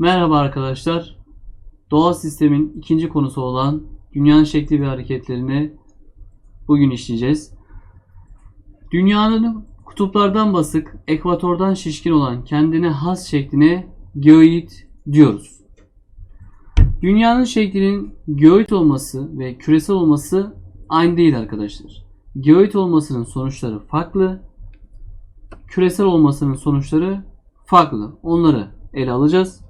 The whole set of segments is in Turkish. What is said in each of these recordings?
Merhaba arkadaşlar. Doğal sistemin ikinci konusu olan dünyanın şekli ve hareketlerini bugün işleyeceğiz. Dünyanın kutuplardan basık, ekvatordan şişkin olan kendine has şekline geoid diyoruz. Dünyanın şeklinin geoid olması ve küresel olması aynı değil arkadaşlar. Geoid olmasının sonuçları farklı, küresel olmasının sonuçları farklı. Onları ele alacağız.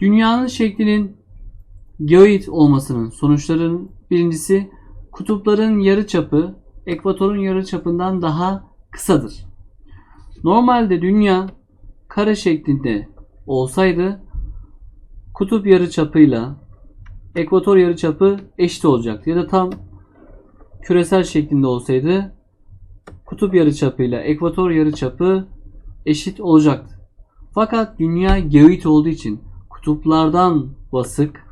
Dünyanın şeklinin geoid olmasının sonuçlarının birincisi kutupların yarıçapı ekvatorun yarıçapından daha kısadır. Normalde dünya kare şeklinde olsaydı kutup yarıçapıyla ekvator yarıçapı eşit olacaktı. Ya da tam küresel şeklinde olsaydı kutup yarıçapıyla ekvator yarıçapı eşit olacaktı. Fakat dünya geoid olduğu için kutuplardan basık,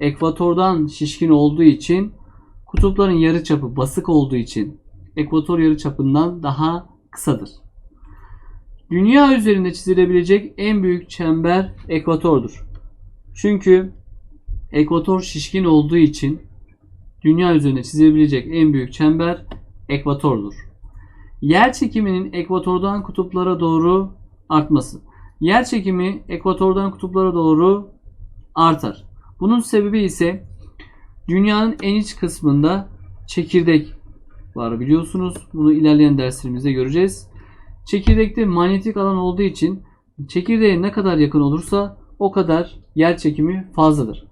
ekvatordan şişkin olduğu için kutupların yarıçapı basık olduğu için ekvator yarıçapından daha kısadır. Dünya üzerinde çizilebilecek en büyük çember ekvatordur. Çünkü ekvator şişkin olduğu için dünya üzerinde çizilebilecek en büyük çember ekvatordur. Yer çekiminin ekvatordan kutuplara doğru artması. Yer çekimi ekvatordan kutuplara doğru artar. Bunun sebebi ise dünyanın en iç kısmında çekirdek var biliyorsunuz. Bunu ilerleyen derslerimizde göreceğiz. Çekirdekte manyetik alan olduğu için çekirdeğe ne kadar yakın olursa o kadar yer çekimi fazladır.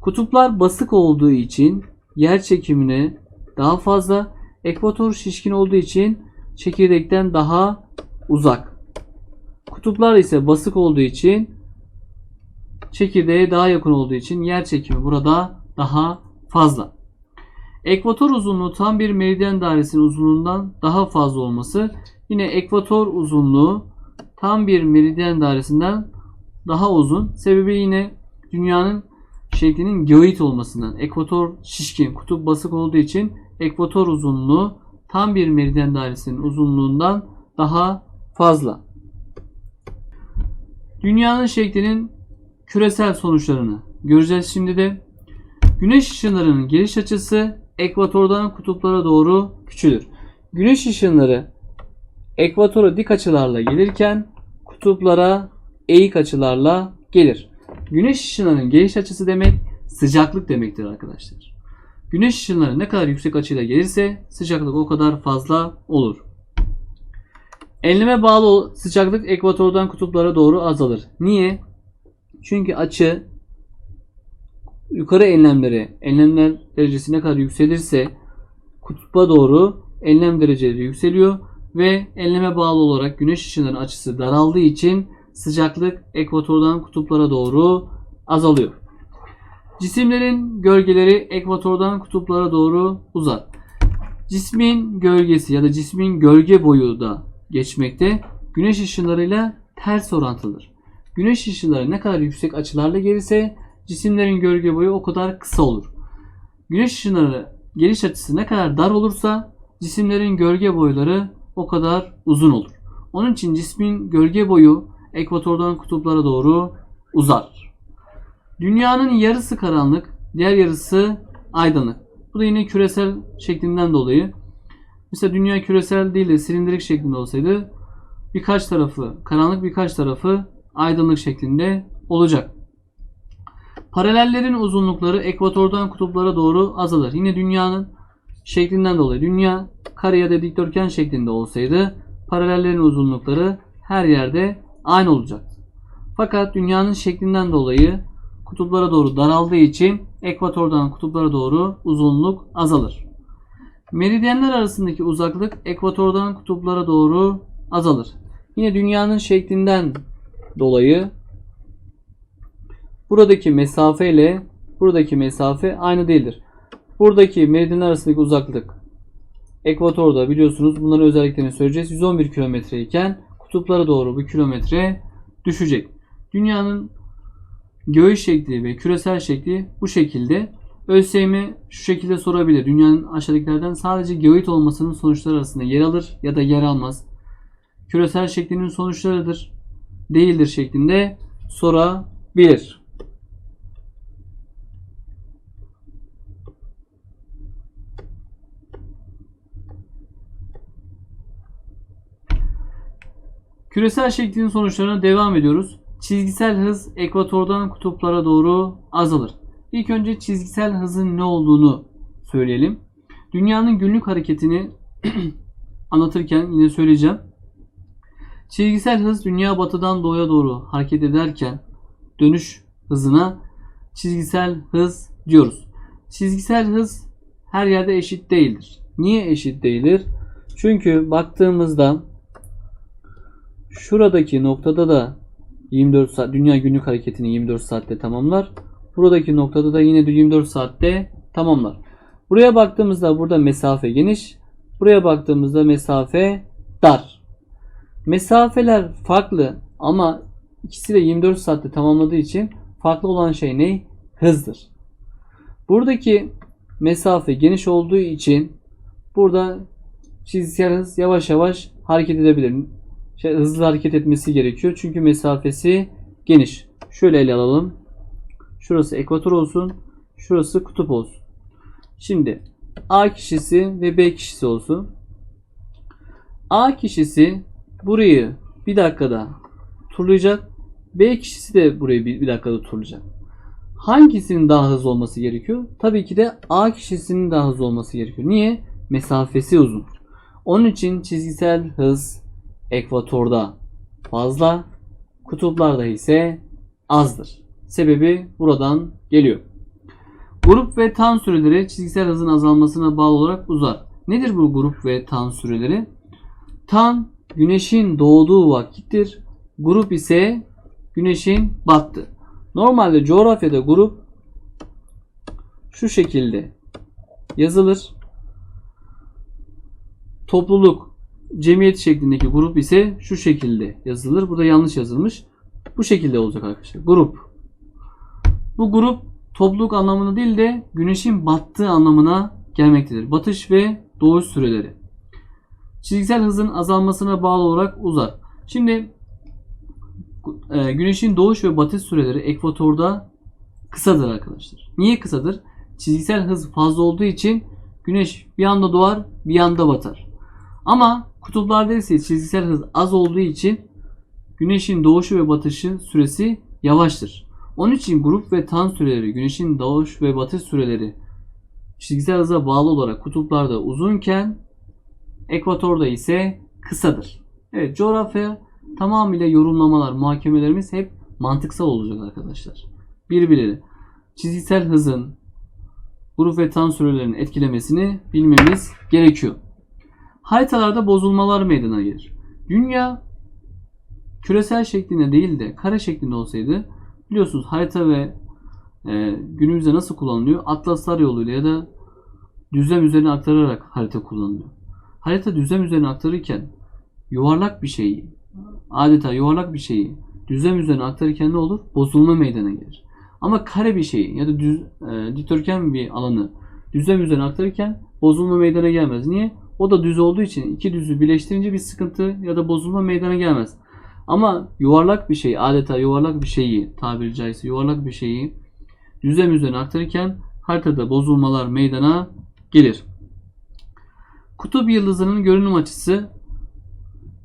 Kutuplar basık olduğu için yer çekimine daha fazla, ekvator şişkin olduğu için çekirdekten daha uzak. Kutuplar ise basık olduğu için çekirdeğe daha yakın olduğu için yer çekimi burada daha fazla. Ekvator uzunluğu tam bir meridyen dairesinin uzunluğundan daha fazla olması yine ekvator uzunluğu tam bir meridyen dairesinden daha uzun. Sebebi yine dünyanın şeklinin geoid olmasından. Ekvator şişkin, kutup basık olduğu için ekvator uzunluğu tam bir meridyen dairesinin uzunluğundan daha fazla. Dünyanın şeklinin küresel sonuçlarını göreceğiz şimdi de. Güneş ışınlarının geliş açısı ekvatordan kutuplara doğru küçülür. Güneş ışınları ekvatora dik açılarla gelirken kutuplara eğik açılarla gelir. Güneş ışınlarının geliş açısı demek sıcaklık demektir arkadaşlar. Güneş ışınları ne kadar yüksek açıyla gelirse sıcaklık o kadar fazla olur. Enleme bağlı sıcaklık ekvatordan kutuplara doğru azalır. Niye? Çünkü açı yukarı enlemleri, enlemler derecesi ne kadar yükselirse kutba doğru enlem dereceleri yükseliyor ve enleme bağlı olarak güneş ışınlarının açısı daraldığı için sıcaklık ekvatordan kutuplara doğru azalıyor. Cisimlerin gölgeleri ekvatordan kutuplara doğru uzar. Cismin gölgesi ya da cismin gölge boyu da geçmekte güneş ışınlarıyla ters orantılıdır. Güneş ışınları ne kadar yüksek açılarla gelirse cisimlerin gölge boyu o kadar kısa olur. Güneş ışınları geliş açısı ne kadar dar olursa cisimlerin gölge boyları o kadar uzun olur. Onun için cismin gölge boyu ekvatordan kutuplara doğru uzar. Dünyanın yarısı karanlık, diğer yarısı aydınlık. Bu da yine küresel şeklinden dolayı. Mesela dünya küresel değil de silindirik şeklinde olsaydı birkaç tarafı karanlık birkaç tarafı aydınlık şeklinde olacak. Paralellerin uzunlukları ekvatordan kutuplara doğru azalır. Yine dünyanın şeklinden dolayı dünya kare ya da dikdörtgen şeklinde olsaydı paralellerin uzunlukları her yerde aynı olacaktı. Fakat dünyanın şeklinden dolayı kutuplara doğru daraldığı için ekvatordan kutuplara doğru uzunluk azalır. Meridyenler arasındaki uzaklık ekvatordan kutuplara doğru azalır. Yine dünyanın şeklinden dolayı buradaki mesafe ile buradaki mesafe aynı değildir. Buradaki meridyenler arasındaki uzaklık ekvatorda biliyorsunuz bunların özelliklerini söyleyeceğiz. 111 kilometre iken kutuplara doğru bu kilometre düşecek. Dünyanın göğü şekli ve küresel şekli bu şekilde. ÖSYM şu şekilde sorabilir. Dünyanın aşağıdakilerden sadece geoid olmasının sonuçları arasında yer alır ya da yer almaz. Küresel şeklinin sonuçlarıdır, değildir şeklinde sorabilir. Küresel şeklin sonuçlarına devam ediyoruz. Çizgisel hız ekvatordan kutuplara doğru azalır. İlk önce çizgisel hızın ne olduğunu söyleyelim. Dünyanın günlük hareketini anlatırken yine söyleyeceğim. Çizgisel hız dünya batıdan doğuya doğru hareket ederken dönüş hızına çizgisel hız diyoruz. Çizgisel hız her yerde eşit değildir. Niye eşit değildir? Çünkü baktığımızda şuradaki noktada da 24 saat dünya günlük hareketini 24 saatte tamamlar. Buradaki noktada da yine de 24 saatte tamamlar. Buraya baktığımızda burada mesafe geniş. Buraya baktığımızda mesafe dar. Mesafeler farklı ama ikisi de 24 saatte tamamladığı için farklı olan şey ne? Hızdır. Buradaki mesafe geniş olduğu için burada çizgisel hız yavaş yavaş hareket edebilir. Şey, hızlı hareket etmesi gerekiyor. Çünkü mesafesi geniş. Şöyle ele alalım. Şurası ekvator olsun. Şurası kutup olsun. Şimdi A kişisi ve B kişisi olsun. A kişisi burayı bir dakikada turlayacak. B kişisi de burayı bir, dakikada turlayacak. Hangisinin daha hızlı olması gerekiyor? Tabii ki de A kişisinin daha hızlı olması gerekiyor. Niye? Mesafesi uzun. Onun için çizgisel hız ekvatorda fazla, kutuplarda ise azdır. Sebebi buradan geliyor. Grup ve tan süreleri çizgisel hızın azalmasına bağlı olarak uzar. Nedir bu grup ve tan süreleri? Tan güneşin doğduğu vakittir. Grup ise güneşin battı. Normalde coğrafyada grup şu şekilde yazılır. Topluluk, cemiyet şeklindeki grup ise şu şekilde yazılır. Burada yanlış yazılmış. Bu şekilde olacak arkadaşlar. Grup. Bu grup topluluk anlamına değil de güneşin battığı anlamına gelmektedir. Batış ve doğuş süreleri. Çizgisel hızın azalmasına bağlı olarak uzar. Şimdi e, güneşin doğuş ve batış süreleri ekvatorda kısadır arkadaşlar. Niye kısadır? Çizgisel hız fazla olduğu için güneş bir anda doğar bir anda batar. Ama kutuplarda ise çizgisel hız az olduğu için güneşin doğuşu ve batışı süresi yavaştır. Onun için grup ve tan süreleri, güneşin doğuş ve batış süreleri çizgisel hıza bağlı olarak kutuplarda uzunken ekvatorda ise kısadır. Evet coğrafya tamamıyla yorumlamalar, muhakemelerimiz hep mantıksal olacak arkadaşlar. Birbirleri çizgisel hızın grup ve tan sürelerinin etkilemesini bilmemiz gerekiyor. Haritalarda bozulmalar meydana gelir. Dünya küresel şeklinde değil de kare şeklinde olsaydı biliyorsunuz harita ve e, günümüzde nasıl kullanılıyor? Atlaslar yoluyla ya da düzlem üzerine aktararak harita kullanılıyor. Harita düzlem üzerine aktarırken yuvarlak bir şeyi adeta yuvarlak bir şeyi düzlem üzerine aktarırken ne olur? Bozulma meydana gelir. Ama kare bir şeyi ya da düz, e, dikdörtgen bir alanı düzlem üzerine aktarırken bozulma meydana gelmez. Niye? O da düz olduğu için iki düzü birleştirince bir sıkıntı ya da bozulma meydana gelmez. Ama yuvarlak bir şey, adeta yuvarlak bir şeyi, tabiri caizse yuvarlak bir şeyi düzlem üzerine aktarırken haritada bozulmalar meydana gelir. Kutup yıldızının görünüm açısı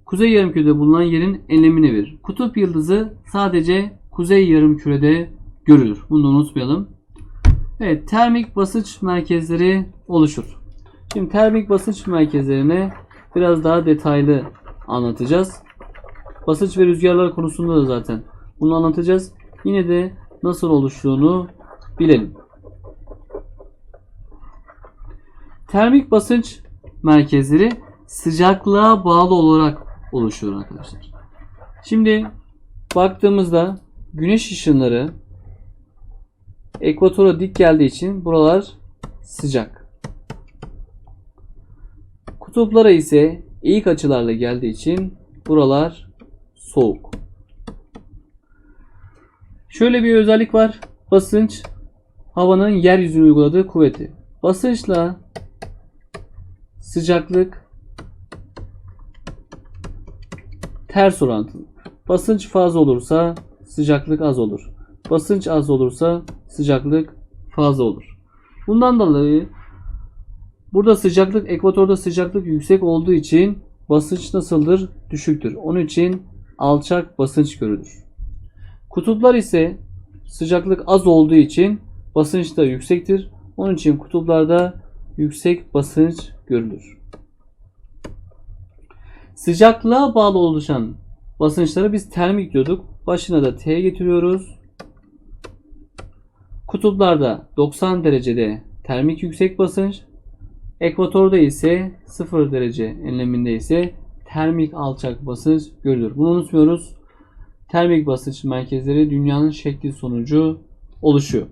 kuzey yarımkürede bulunan yerin enlemini verir. Kutup yıldızı sadece kuzey yarımkürede görülür. Bunu da unutmayalım. Evet, termik basınç merkezleri oluşur. Şimdi termik basınç merkezlerine biraz daha detaylı anlatacağız. Basınç ve rüzgarlar konusunda da zaten bunu anlatacağız. Yine de nasıl oluştuğunu bilelim. Termik basınç merkezleri sıcaklığa bağlı olarak oluşuyor arkadaşlar. Şimdi baktığımızda güneş ışınları ekvatora dik geldiği için buralar sıcak. Kutuplara ise eğik açılarla geldiği için buralar soğuk. Şöyle bir özellik var. Basınç havanın yeryüzüne uyguladığı kuvveti. Basınçla sıcaklık ters orantılı. Basınç fazla olursa sıcaklık az olur. Basınç az olursa sıcaklık fazla olur. Bundan dolayı burada sıcaklık ekvatorda sıcaklık yüksek olduğu için basınç nasıldır? Düşüktür. Onun için alçak basınç görülür. Kutuplar ise sıcaklık az olduğu için basınç da yüksektir. Onun için kutuplarda yüksek basınç görülür. Sıcaklığa bağlı oluşan basınçları biz termik diyorduk. Başına da T getiriyoruz. Kutuplarda 90 derecede termik yüksek basınç, ekvatorda ise 0 derece enleminde ise termik alçak basınç görülür. Bunu unutmuyoruz. Termik basınç merkezleri dünyanın şekli sonucu oluşuyor.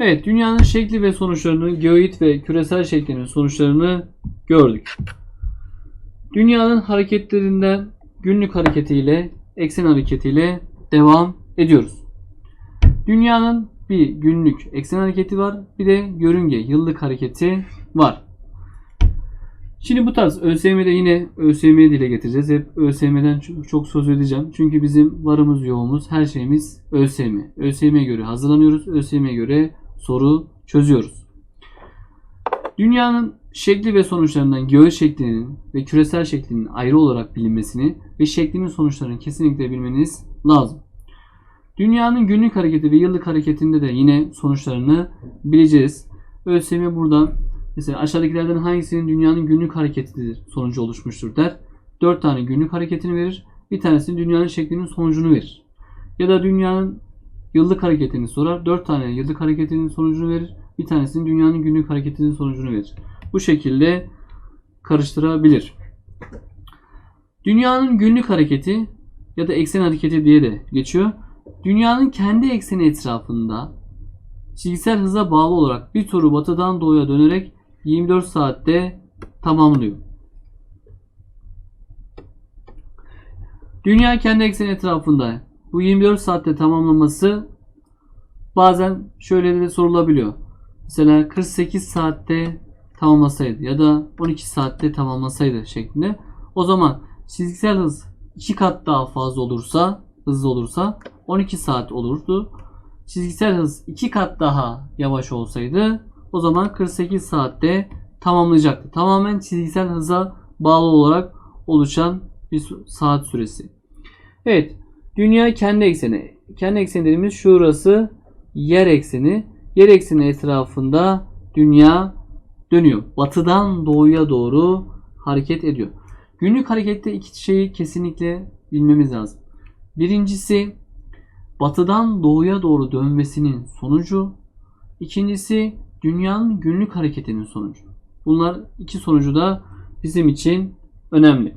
Evet, dünyanın şekli ve sonuçlarını, geoid ve küresel şeklinin sonuçlarını gördük. Dünyanın hareketlerinden günlük hareketiyle, eksen hareketiyle devam ediyoruz. Dünyanın bir günlük eksen hareketi var, bir de yörünge yıllık hareketi var. Şimdi bu tarz ÖSYM'de yine ÖSYM'yi dile getireceğiz. Hep ÖSYM'den çok, söz edeceğim. Çünkü bizim varımız yoğumuz, her şeyimiz ÖSYM. ÖSYM'ye göre hazırlanıyoruz. ÖSYM'ye göre soru çözüyoruz. Dünyanın şekli ve sonuçlarından geoid şeklinin ve küresel şeklinin ayrı olarak bilinmesini ve şeklinin sonuçlarını kesinlikle bilmeniz lazım. Dünyanın günlük hareketi ve yıllık hareketinde de yine sonuçlarını bileceğiz. ÖSYM burada mesela aşağıdakilerden hangisinin dünyanın günlük hareketidir sonucu oluşmuştur der. 4 tane günlük hareketini verir. Bir tanesinin dünyanın şeklinin sonucunu verir. Ya da dünyanın yıllık hareketini sorar. 4 tane yıllık hareketinin sonucunu verir. Bir tanesinin dünyanın günlük hareketinin sonucunu verir. Bu şekilde karıştırabilir. Dünyanın günlük hareketi ya da eksen hareketi diye de geçiyor. Dünyanın kendi ekseni etrafında çizgisel hıza bağlı olarak bir turu batıdan doğuya dönerek 24 saatte tamamlıyor. Dünya kendi ekseni etrafında bu 24 saatte tamamlaması bazen şöyle de sorulabiliyor. Mesela 48 saatte tamamlasaydı ya da 12 saatte tamamlasaydı şeklinde. O zaman çizgisel hız 2 kat daha fazla olursa, hızlı olursa 12 saat olurdu. Çizgisel hız 2 kat daha yavaş olsaydı o zaman 48 saatte tamamlayacaktı. Tamamen çizgisel hıza bağlı olarak oluşan bir saat süresi. Evet. Dünya kendi ekseni. Kendi ekseni dediğimiz şurası yer ekseni. Yer ekseni etrafında dünya dönüyor. Batıdan doğuya doğru hareket ediyor. Günlük harekette iki şeyi kesinlikle bilmemiz lazım. Birincisi batıdan doğuya doğru dönmesinin sonucu. İkincisi dünyanın günlük hareketinin sonucu. Bunlar iki sonucu da bizim için önemli.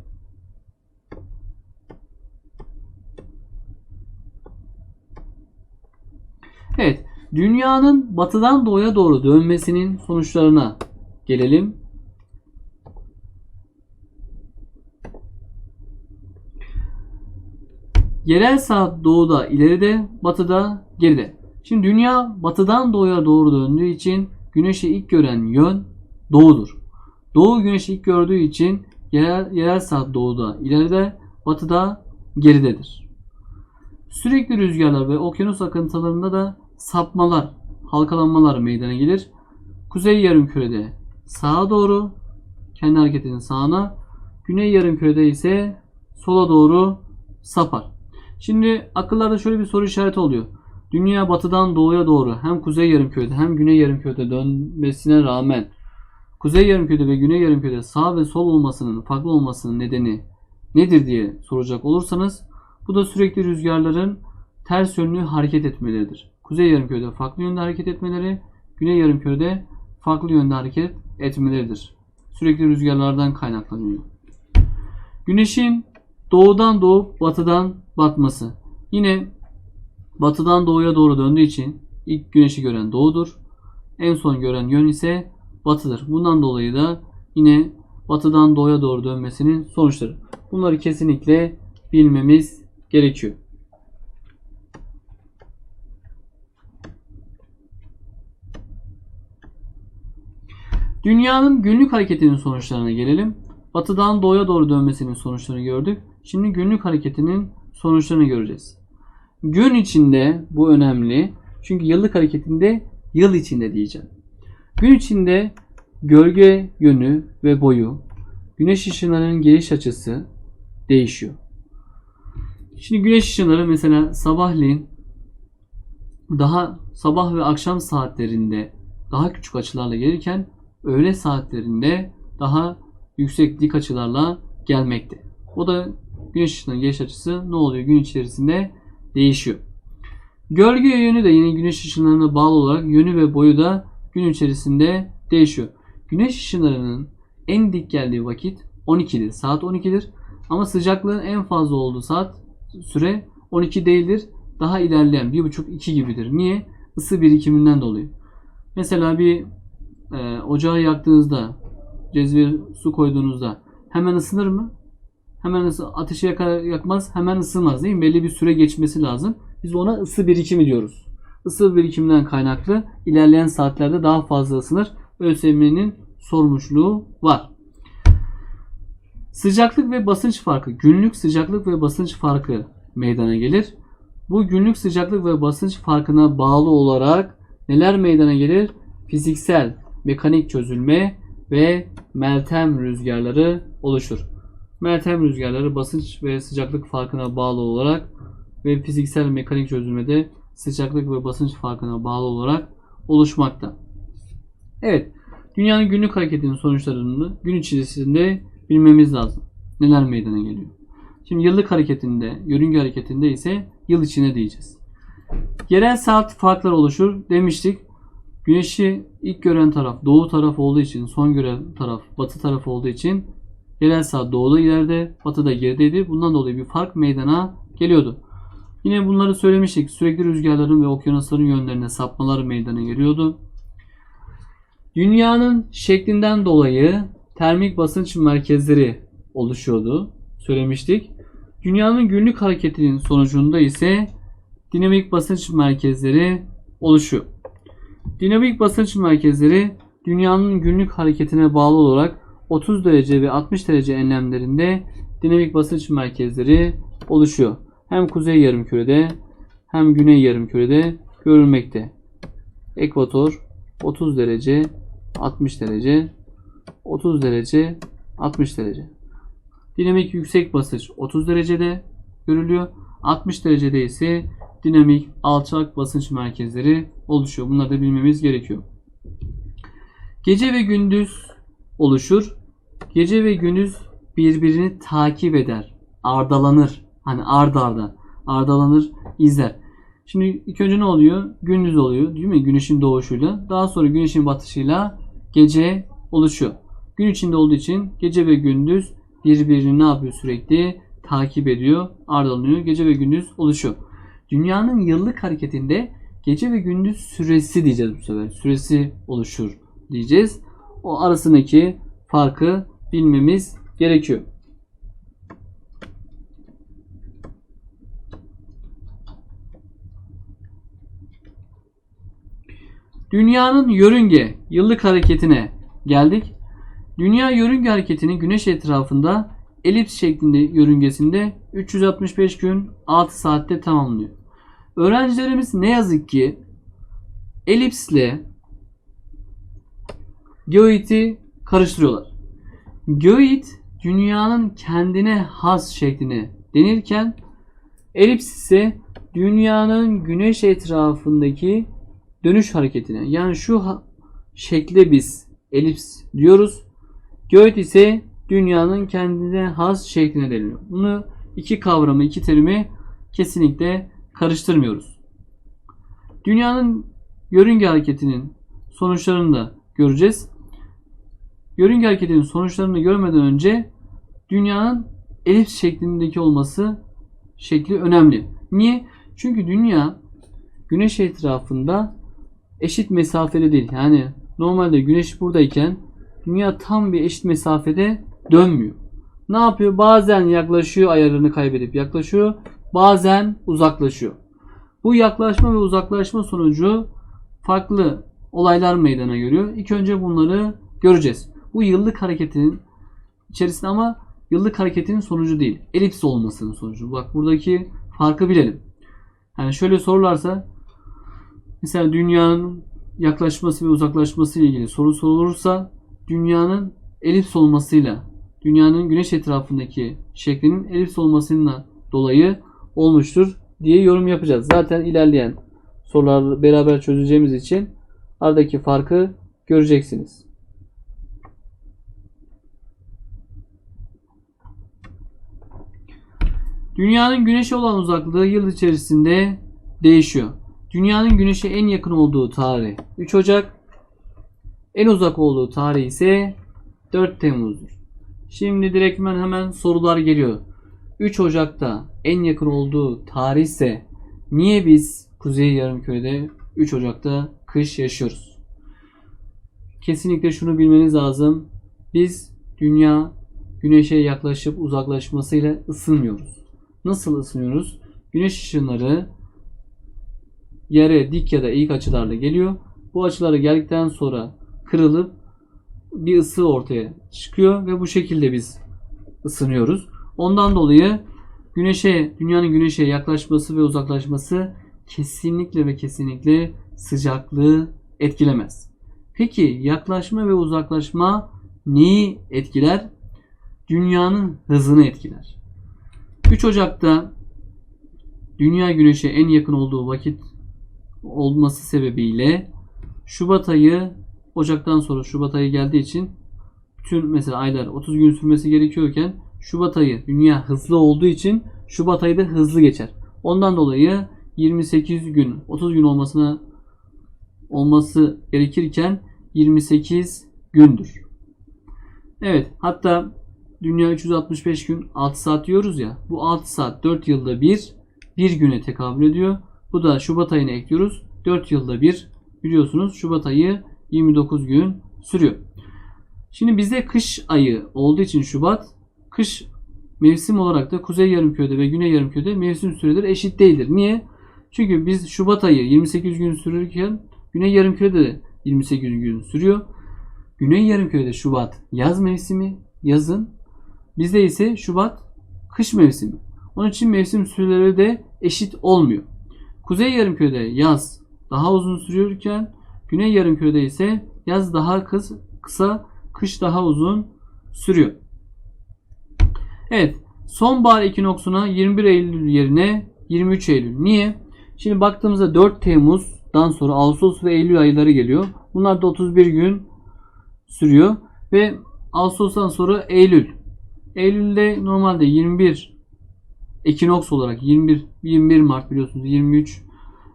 Evet, dünyanın batıdan doğuya doğru dönmesinin sonuçlarına gelelim. Yerel saat doğuda ileride, batıda geride. Şimdi dünya batıdan doğuya doğru döndüğü için güneşi ilk gören yön doğudur. Doğu güneşi ilk gördüğü için yerel, yerel saat doğuda ileride, batıda geridedir. Sürekli rüzgarlar ve okyanus akıntılarında da sapmalar, halkalanmalar meydana gelir. Kuzey yarımkürede sağa doğru, kendi hareketinin sağına, güney yarımkürede ise sola doğru sapar. Şimdi akıllarda şöyle bir soru işareti oluyor. Dünya batıdan doğuya doğru hem kuzey yarımkürede hem güney yarımkürede dönmesine rağmen kuzey yarımkürede ve güney yarımkürede sağ ve sol olmasının farklı olmasının nedeni nedir diye soracak olursanız bu da sürekli rüzgarların ters yönlü hareket etmeleridir. Kuzey yarımkürede farklı yönde hareket etmeleri, güney yarımkürede farklı yönde hareket etmeleridir. Sürekli rüzgarlardan kaynaklanıyor. Güneşin doğudan doğup batıdan batması. Yine batıdan doğuya doğru döndüğü için ilk güneşi gören doğudur. En son gören yön ise batıdır. Bundan dolayı da yine batıdan doğuya doğru dönmesinin sonuçları. Bunları kesinlikle bilmemiz gerekiyor. Dünyanın günlük hareketinin sonuçlarına gelelim. Batıdan doğuya doğru dönmesinin sonuçlarını gördük. Şimdi günlük hareketinin sonuçlarını göreceğiz. Gün içinde bu önemli. Çünkü yıllık hareketinde yıl içinde diyeceğim. Gün içinde gölge yönü ve boyu, güneş ışınlarının geliş açısı değişiyor. Şimdi güneş ışınları mesela sabahleyin daha sabah ve akşam saatlerinde daha küçük açılarla gelirken öğle saatlerinde daha yüksek dik açılarla gelmekte. O da güneş ışınlarının geliş açısı ne oluyor gün içerisinde değişiyor. Gölge yönü de yine güneş ışınlarına bağlı olarak yönü ve boyu da gün içerisinde değişiyor. Güneş ışınlarının en dik geldiği vakit 12'dir. Saat 12'dir. Ama sıcaklığın en fazla olduğu saat süre 12 değildir. Daha ilerleyen 1,5-2 gibidir. Niye? Isı birikiminden dolayı. Mesela bir e, ocağı yaktığınızda cezveye su koyduğunuzda hemen ısınır mı? Hemen ısı, ateşi yakar, yakmaz, hemen ısınmaz değil mi? Belli bir süre geçmesi lazım. Biz ona ısı birikimi diyoruz. Isı birikiminden kaynaklı ilerleyen saatlerde daha fazla ısınır. ÖSYM'nin sormuşluğu var. Sıcaklık ve basınç farkı, günlük sıcaklık ve basınç farkı meydana gelir. Bu günlük sıcaklık ve basınç farkına bağlı olarak neler meydana gelir? Fiziksel, mekanik çözülme ve meltem rüzgarları oluşur. Meltem rüzgarları basınç ve sıcaklık farkına bağlı olarak ve fiziksel mekanik çözülmede sıcaklık ve basınç farkına bağlı olarak oluşmakta. Evet, dünyanın günlük hareketinin sonuçlarını gün içerisinde bilmemiz lazım. Neler meydana geliyor? Şimdi yıllık hareketinde, yörünge hareketinde ise yıl içine diyeceğiz. Yerel saat farkları oluşur demiştik. Güneşi ilk gören taraf doğu taraf olduğu için, son gören taraf batı taraf olduğu için yerel saat doğuda ileride, batıda gerideydi. Bundan dolayı bir fark meydana geliyordu. Yine bunları söylemiştik. Sürekli rüzgarların ve okyanusların yönlerine sapmalar meydana geliyordu. Dünyanın şeklinden dolayı termik basınç merkezleri oluşuyordu. Söylemiştik. Dünyanın günlük hareketinin sonucunda ise dinamik basınç merkezleri oluşuyor. Dinamik basınç merkezleri dünyanın günlük hareketine bağlı olarak 30 derece ve 60 derece enlemlerinde dinamik basınç merkezleri oluşuyor. Hem kuzey yarımkürede hem güney yarımkürede görülmekte. Ekvator 30 derece 60 derece 30 derece 60 derece. Dinamik yüksek basınç 30 derecede görülüyor. 60 derecede ise dinamik alçak basınç merkezleri oluşuyor. Bunları da bilmemiz gerekiyor. Gece ve gündüz oluşur. Gece ve gündüz birbirini takip eder. Ardalanır. Hani ard arda. Ardalanır, izler. Şimdi ilk önce ne oluyor? Gündüz oluyor değil mi? Güneşin doğuşuyla. Daha sonra güneşin batışıyla gece oluşuyor. Gün içinde olduğu için gece ve gündüz birbirini ne yapıyor sürekli? Takip ediyor, ardalanıyor. Gece ve gündüz oluşuyor. Dünyanın yıllık hareketinde gece ve gündüz süresi diyeceğiz bu sefer. Süresi oluşur diyeceğiz. O arasındaki farkı bilmemiz gerekiyor. Dünyanın yörünge yıllık hareketine geldik. Dünya yörünge hareketini güneş etrafında elips şeklinde yörüngesinde 365 gün 6 saatte tamamlıyor. Öğrencilerimiz ne yazık ki elipsle geoidi karıştırıyorlar. Geoid dünyanın kendine has şekline denirken elips ise dünyanın güneş etrafındaki dönüş hareketine. Yani şu şekle biz elips diyoruz. Geoid ise dünyanın kendine has şekline deniliyor. Bunu iki kavramı, iki terimi kesinlikle karıştırmıyoruz. Dünyanın yörünge hareketinin sonuçlarını da göreceğiz. Yörünge hareketinin sonuçlarını görmeden önce dünyanın elips şeklindeki olması şekli önemli. Niye? Çünkü dünya güneş etrafında eşit mesafede değil. Yani normalde güneş buradayken dünya tam bir eşit mesafede dönmüyor. Ne yapıyor? Bazen yaklaşıyor ayarını kaybedip yaklaşıyor. Bazen uzaklaşıyor. Bu yaklaşma ve uzaklaşma sonucu farklı olaylar meydana geliyor. İlk önce bunları göreceğiz. Bu yıllık hareketinin içerisinde ama yıllık hareketinin sonucu değil. Elips olmasının sonucu. Bak buradaki farkı bilelim. Yani şöyle sorularsa mesela dünyanın yaklaşması ve uzaklaşması ile ilgili soru sorulursa dünyanın elips olmasıyla dünyanın güneş etrafındaki şeklinin elips olmasıyla dolayı olmuştur diye yorum yapacağız. Zaten ilerleyen soruları beraber çözeceğimiz için aradaki farkı göreceksiniz. Dünyanın güneşe olan uzaklığı yıl içerisinde değişiyor. Dünyanın güneşe en yakın olduğu tarih 3 Ocak, en uzak olduğu tarih ise 4 Temmuz'dur. Şimdi direktmen hemen sorular geliyor. 3 Ocak'ta en yakın olduğu tarih ise niye biz Kuzey Yarımküre'de 3 Ocak'ta kış yaşıyoruz? Kesinlikle şunu bilmeniz lazım. Biz dünya güneşe yaklaşıp uzaklaşmasıyla ısınmıyoruz. Nasıl ısınıyoruz? Güneş ışınları yere dik ya da eğik açılarla geliyor. Bu açılara geldikten sonra kırılıp bir ısı ortaya çıkıyor ve bu şekilde biz ısınıyoruz. Ondan dolayı güneşe, dünyanın güneşe yaklaşması ve uzaklaşması kesinlikle ve kesinlikle sıcaklığı etkilemez. Peki yaklaşma ve uzaklaşma neyi etkiler? Dünyanın hızını etkiler. 3 Ocak'ta dünya güneşe en yakın olduğu vakit olması sebebiyle Şubat ayı Ocak'tan sonra Şubat ayı geldiği için bütün mesela aylar 30 gün sürmesi gerekiyorken Şubat ayı dünya hızlı olduğu için Şubat ayı da hızlı geçer. Ondan dolayı 28 gün 30 gün olmasına olması gerekirken 28 gündür. Evet hatta dünya 365 gün 6 saat diyoruz ya bu 6 saat 4 yılda bir bir güne tekabül ediyor. Bu da Şubat ayını ekliyoruz. 4 yılda bir biliyorsunuz Şubat ayı 29 gün sürüyor. Şimdi bizde kış ayı olduğu için Şubat kış mevsim olarak da Kuzey Yarımküre'de ve Güney Yarımküre'de mevsim süreleri eşit değildir. Niye? Çünkü biz Şubat ayı 28 gün sürürken Güney Yarımküre'de de 28 gün sürüyor. Güney Yarımküre'de Şubat yaz mevsimi, yazın. Bizde ise Şubat kış mevsimi. Onun için mevsim süreleri de eşit olmuyor. Kuzey Yarımküre'de yaz daha uzun sürüyorken Güney Yarımküre'de ise yaz daha kısa, kısa, kış daha uzun sürüyor. Evet, sonbahar ekinoksuna 21 Eylül yerine 23 Eylül. Niye? Şimdi baktığımızda 4 Temmuz'dan sonra Ağustos ve Eylül ayları geliyor. Bunlar da 31 gün sürüyor ve Ağustos'tan sonra Eylül. Eylül'de normalde 21 ekinoks olarak 21 21 Mart biliyorsunuz 23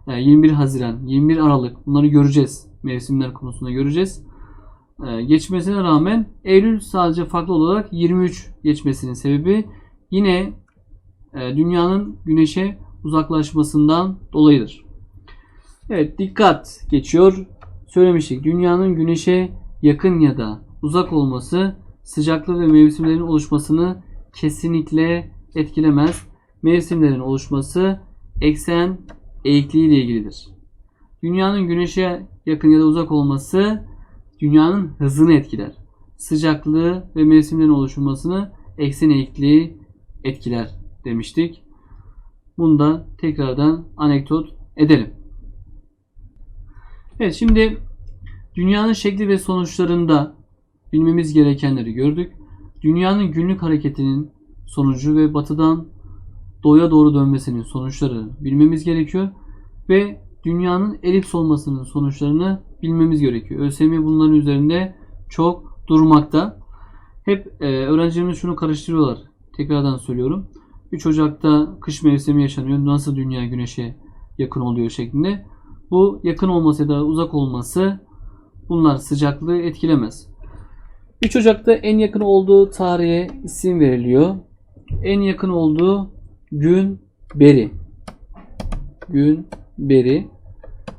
21 Haziran, 21 Aralık bunları göreceğiz. Mevsimler konusunda göreceğiz. Ee, geçmesine rağmen Eylül sadece farklı olarak 23 geçmesinin sebebi yine e, dünyanın güneşe uzaklaşmasından dolayıdır. Evet dikkat geçiyor. Söylemiştik dünyanın güneşe yakın ya da uzak olması sıcaklık ve mevsimlerin oluşmasını kesinlikle etkilemez. Mevsimlerin oluşması eksen eğikliği ile ilgilidir. Dünyanın güneşe yakın ya da uzak olması dünyanın hızını etkiler. Sıcaklığı ve mevsimlerin oluşmasını eksen eğikliği etkiler demiştik. Bunu da tekrardan anekdot edelim. Evet şimdi dünyanın şekli ve sonuçlarında bilmemiz gerekenleri gördük. Dünyanın günlük hareketinin sonucu ve batıdan doğuya doğru dönmesinin sonuçları bilmemiz gerekiyor. Ve dünyanın elips olmasının sonuçlarını bilmemiz gerekiyor. ÖSYM bunların üzerinde çok durmakta. Hep e, öğrencilerimiz şunu karıştırıyorlar. Tekrardan söylüyorum. 3 Ocak'ta kış mevsimi yaşanıyor. Nasıl dünya güneşe yakın oluyor şeklinde. Bu yakın olması ya da uzak olması bunlar sıcaklığı etkilemez. 3 Ocak'ta en yakın olduğu tarihe isim veriliyor. En yakın olduğu gün beri. Gün beri.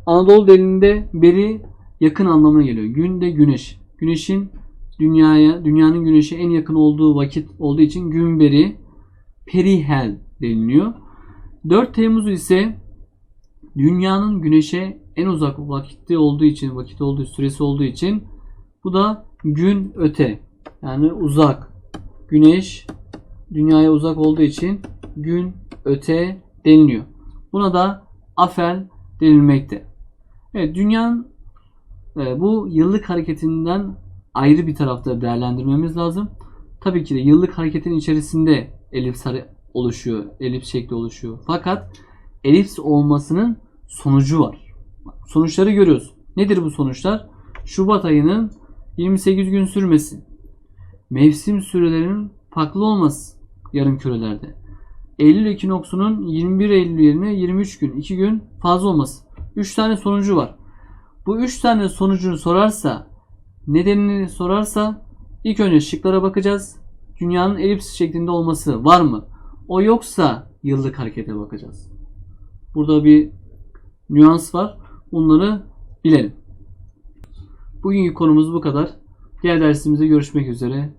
Anadolu dilinde beri yakın anlamına geliyor. Gün de güneş. Güneşin dünyaya, dünyanın güneşe en yakın olduğu vakit olduğu için gün beri perihel deniliyor. 4 Temmuz ise dünyanın güneşe en uzak vakitte olduğu için, vakit olduğu süresi olduğu için bu da gün öte yani uzak. Güneş dünyaya uzak olduğu için gün öte deniliyor. Buna da afel denilmekte. Evet dünyanın e, bu yıllık hareketinden ayrı bir tarafta değerlendirmemiz lazım. Tabii ki de yıllık hareketin içerisinde elips oluşuyor, elips şekli oluşuyor. Fakat elips olmasının sonucu var. Sonuçları görüyoruz. Nedir bu sonuçlar? Şubat ayının 28 gün sürmesi. Mevsim sürelerinin farklı olması yarım kürelerde. Eylül ekinoksunun 21 Eylül yerine 23 gün, 2 gün fazla olması. 3 tane sonucu var. Bu 3 tane sonucunu sorarsa, nedenini sorarsa ilk önce şıklara bakacağız. Dünyanın elips şeklinde olması var mı? O yoksa yıllık harekete bakacağız. Burada bir nüans var. Bunları bilelim. Bugünkü konumuz bu kadar. Diğer dersimizde görüşmek üzere.